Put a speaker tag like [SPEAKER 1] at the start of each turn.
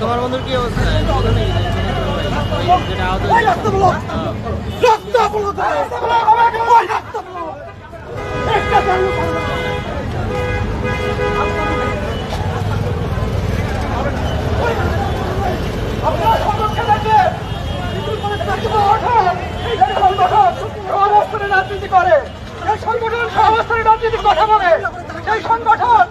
[SPEAKER 1] তোমার বন্ধুর কি অবস্থা?
[SPEAKER 2] করে রাজনীতি করে। যে সংগঠন সহ অবস্থানে রাজনীতির কথা বলে। সেই সংগঠন